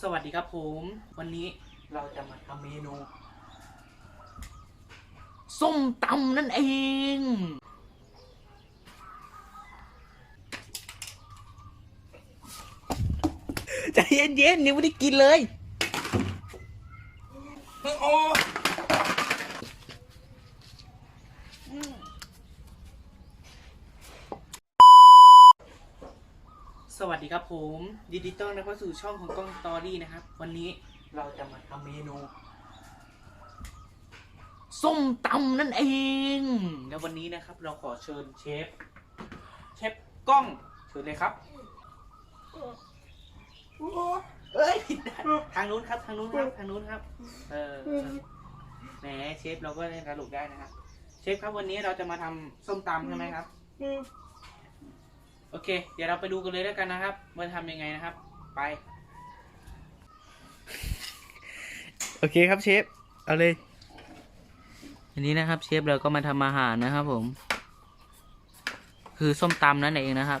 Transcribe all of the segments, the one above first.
สวัสดีครับผม วันนี้เราจะมาทำเมนู ส้มตำนั่นเอง ใจเย็นๆยังไม่ได้กินเลย สวัสดีครับผม ยินดีต้อนรับเข้าสู่ช่องของกล้องตอรี่นะครับ วันนี้เราจะมาทำเมนูส้มตำนั่นเอง แล้ววันนี้นะครับ เราขอเชิญเชฟ เชฟกล้องเชิญเลยครับเอ้ยผิดด้านทางนู้นครับ ทางนู้นครับ ทางนู้นครับ เออแหมเชฟเราก็เล่นตลกได้นะครับ เชฟครับวันนี้เราจะมาทำส้มตำใช่ไหมครับ โอเค เดี๋ยวเราไปดูกันเลยแล้วกันนะครับว่าทำยังไงนะครับ ไป โอเคครับเชฟ เอาเลย อันนี้นะครับเชฟเราก็มาทำอาหารนะครับผม คือส้มตำนั่นเองนะครับ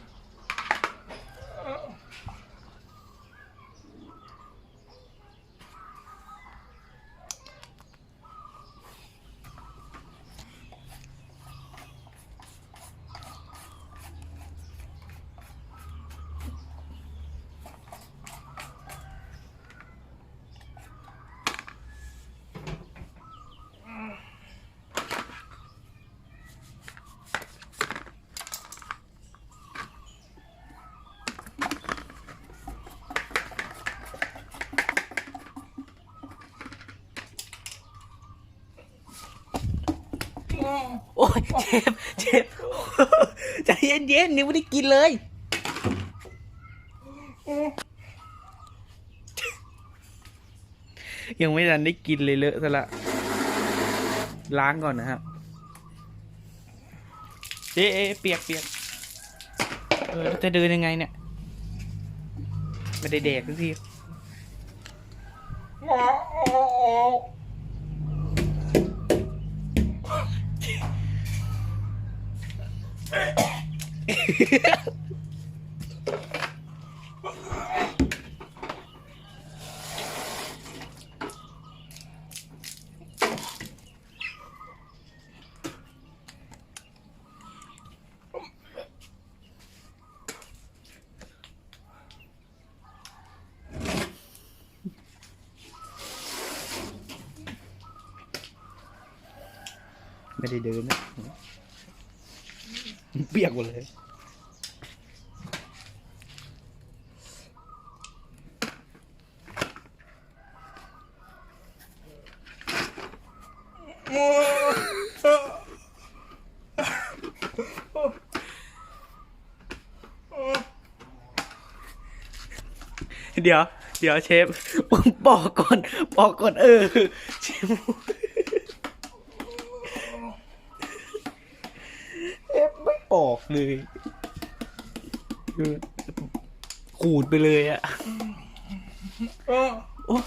ยเชฟเชฟใจเย็นๆยังไม่ได้กินเลย ยังไม่ทันได้กินเลยเลอะซะละล้างก่อนนะครับเอ๊ะเอ๊ะเปียกเปียกเออจะเดินยังไงเนี่ย ไม่ได้แดกสักที ไม่ได้เดินนะเปียกหมดเลย เดี๋ยว เดี๋ยวเชฟปอกก่อนปอกก่อนเออเชฟเชฟไม่ปอกเลยขูดไปเลยอะโอ้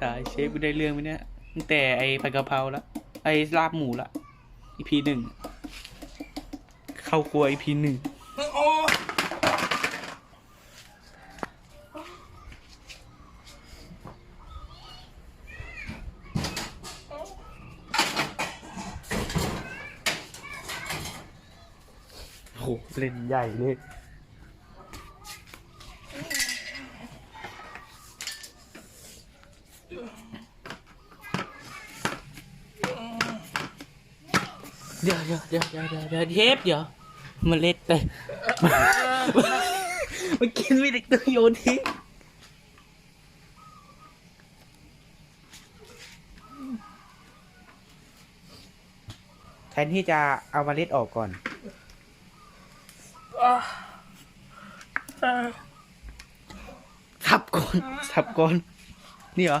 ตายเชฟไม่ได้เรื่องไหมเนี่ย ตั้งแต่ไอ้ผัดกะเพราละไอ้ลาบหมูละอีพีหนึ่งเข้าครัวอีพีหนึ่งโหเล่นใหญ่เลย เดี๋ยวเดี๋ยวเดี๋ยวเดี๋ยวเดี๋ยวเดี๋ยวเทปเดี๋ยวเมันเล็ดไปมันกินไม่ได้ตัวโยนทิ้งแทนที่จะเอาเมล็ดออกก่อนทับก่อนสับก่อนนี่เหรอ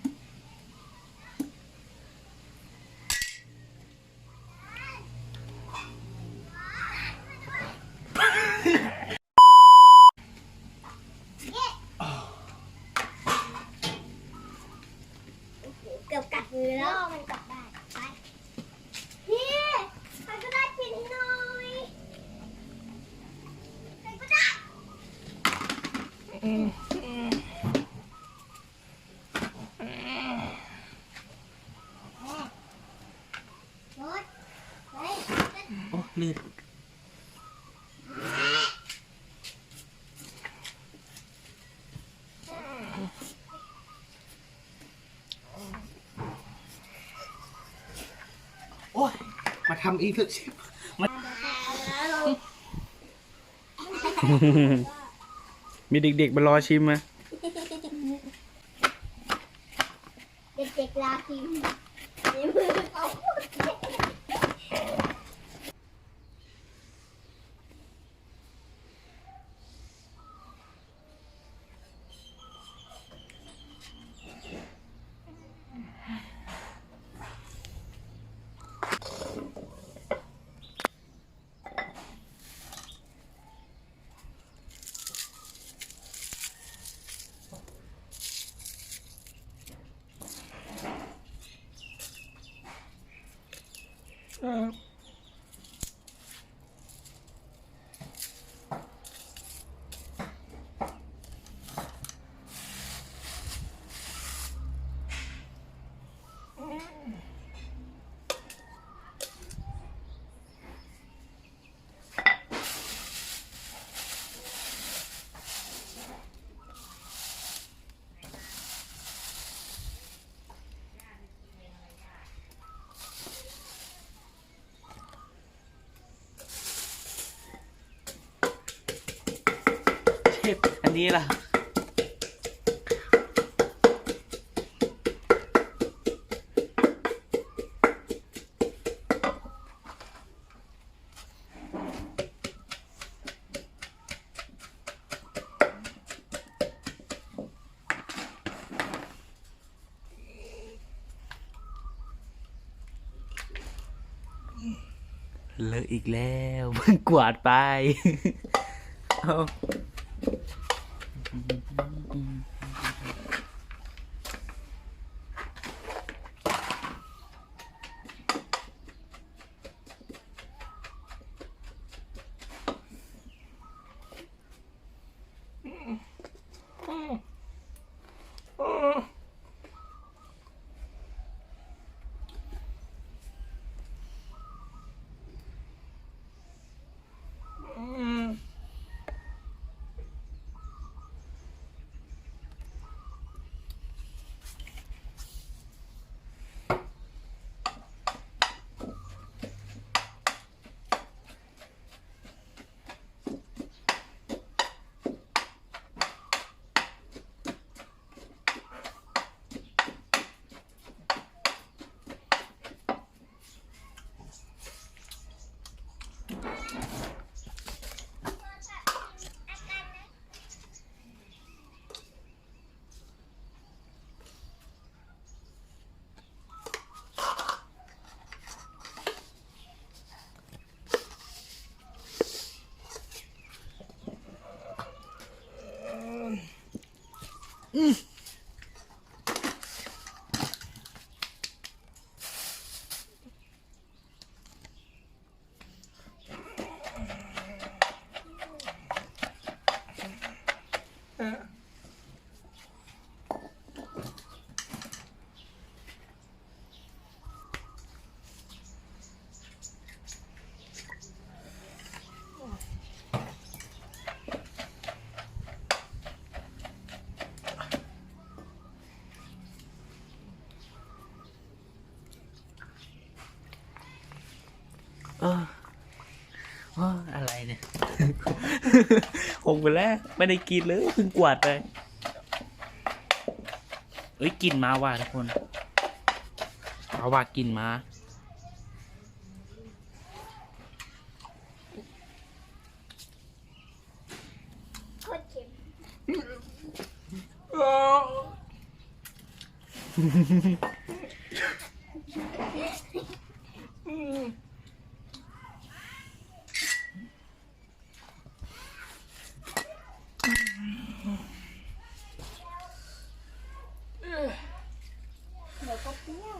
เกือบกัดมือแล้วมันกัดได้ไปพี่ใครก็ได้ปิดหน่อยใครก็ได้รถไป โอ้ลื่นโอ้ย มาทำเองเถอะเชฟมามีเด็กๆมารอชิมไหมด็กๆลาทีมนี่มือเขา เชฟ อันนี้ล่ะ เลอะอีกแล้วมึงกวาดไปเอา เเนี่ยคงไปแล้ว ไม่ได้กินเลยเพิ่งกวาดไปเอ้ยกลินมาว่ะทุกคนเอาว่ากลินมา โคตรเค็ม เดี๋ยวก็เปรี้ยว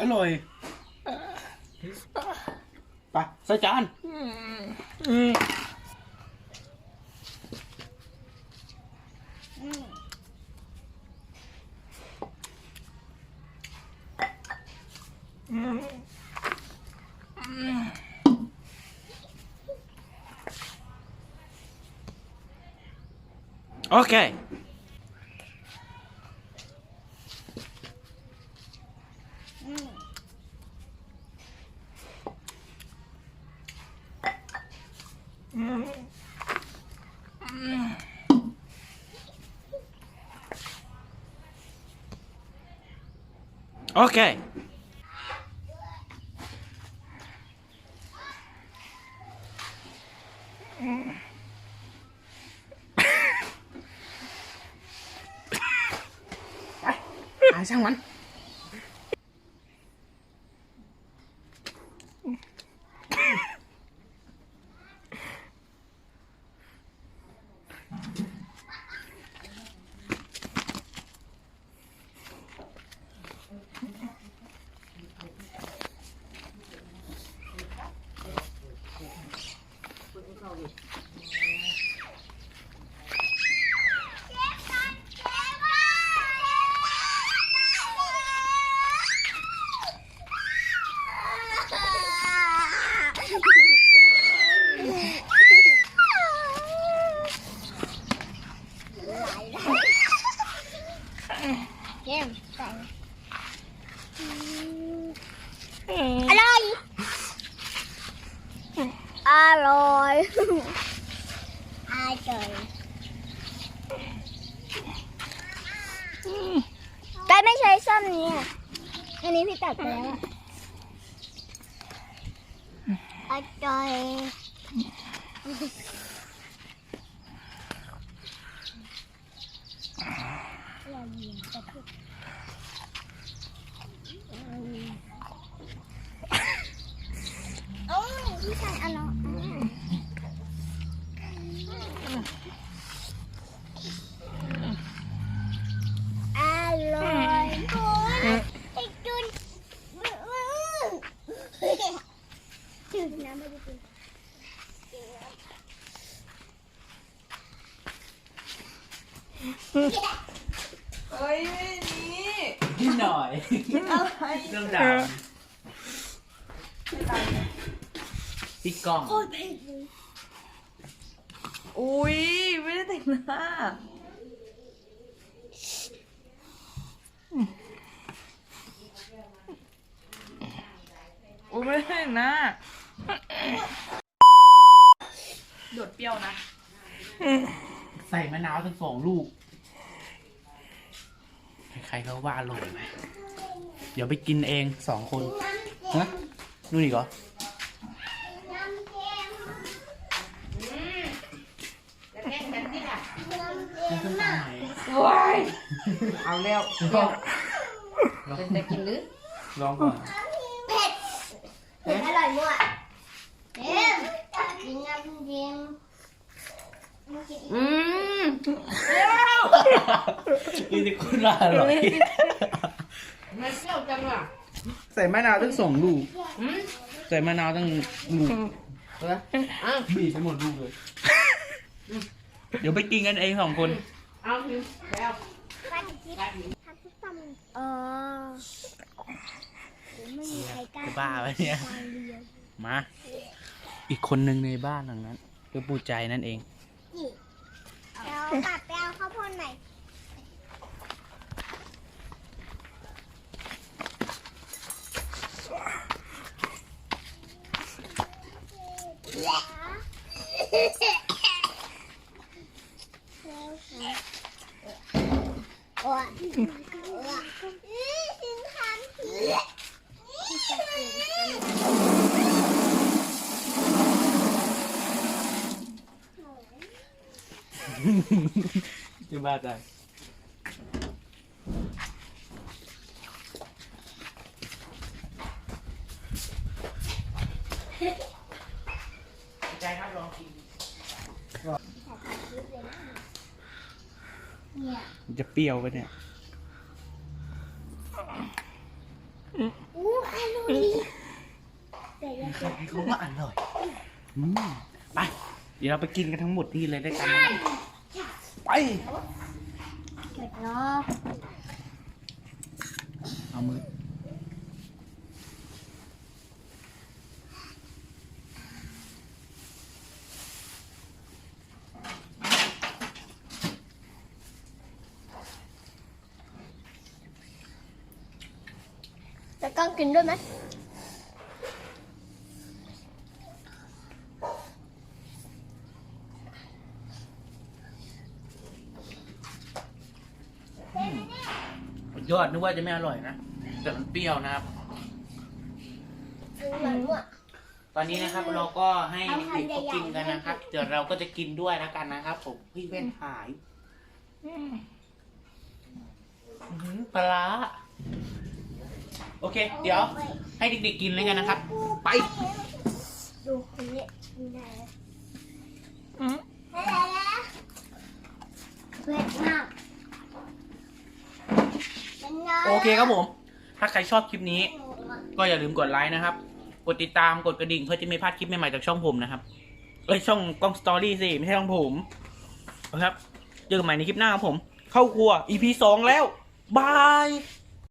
อร่อยไปใส่จาน โอเค อืม โอเค ไปหาช่างมัน เค็มใส่อร่อย อร่อย อร่อยได้ไม่ใช้ซ่อมนี้อะ อันนี้พี่ตัดไปแล้วอะอร่อยอย่ายิงกระทุกโอ้ยพี่ชายอร่อยอร่อยโอ้ยไอ้จุน จุนน้ำไม่ได้กินเอ้ยไม่นี้นิดหน่อยอะไรเรื่องดาวพี่กล้องโคตรเผ็ดเลยอุ้ยไม่ได้แต่งหน้าอุ้ยไม่ได้แต่งหน้า โดดเปรี้ยวนะ ใส่มะนาวทั้งสองลูก ใครๆเขาว่าอร่อยไหม เดี๋ยวไปกินเองสองคนฮะนู่นอีกเหรอน้ำเค็มแล้วแข่งกันที่ล่ะน้ำเค็นี่มคือน่ะไหนว้ายเอาแล้วลองเป็นจะกินหรือลองก่อนเผ็ดอร่อยมาก เอ็มกินน้ำเย็นมากินอีกอืมนี่ที่คุณอร่อยมันเปรี้ยวจังอะใส่มะนาวตั้งสองลูก อืมใส่มะนาวตั้งลูกเออเอาบีบไปหมดลูกเลย เดี๋ยวไปกินกันเองสองคน เอาพิมแล้วไปกินทำส้มตำอ๋อไม่มีใครกล้าจะบ้าปะเนี่ยทางเดียวมา อีกคนหนึ่งในบ้านหลังนั้นคือปู่ใจนั่นเอง นี่เรากลับไปเอาข้าวโพดหน่อยโอ้ยสินค้าผี จะบ้าใจใจครับลองกินเนี่ยมันจะเปรี้ยวไปะเนี่ย อู้อร่อยแต่ยังใครเขาว่าอร่อยอืมไป เดี๋ยวเราไปกินกันทั้งหมดนี่เลยได้กันนะ ไปเผ็ดเนาะเอามือจะก้องกินด้วยไหมยอดนึกว่าจะไม่อร่อยนะ แต่มันเปรี้ยวนะครับอร่อยมากตอนนี้นะครับเราก็ให้เด็กๆเขากินกันนะครับ เดี๋ยวเราก็จะกินด้วยแล้วกันนะครับ ผมพี่เว้นหายอื้อหือปลาร้าโอเค เดี๋ยว ให้เด็กๆกินเลยกันนะครับ ไป ดูคนนี้ดูได้อืมเผ็ดมากเป็นไง โอเคครับผม ถ้าใครชอบคลิปนี้ ก็อย่าลืมกดไลค์นะครับ กดติดตามกดกระดิ่งเพื่อจะไม่พลาดคลิปใหม่ๆจากช่องผมนะครับเอ้ยช่องกล้องสตอรี่สิไม่ใช่ช่องผมนะครับเจอกันใหม่ในคลิปหน้าครับผม เข้าครัว EP สองแล้วบาย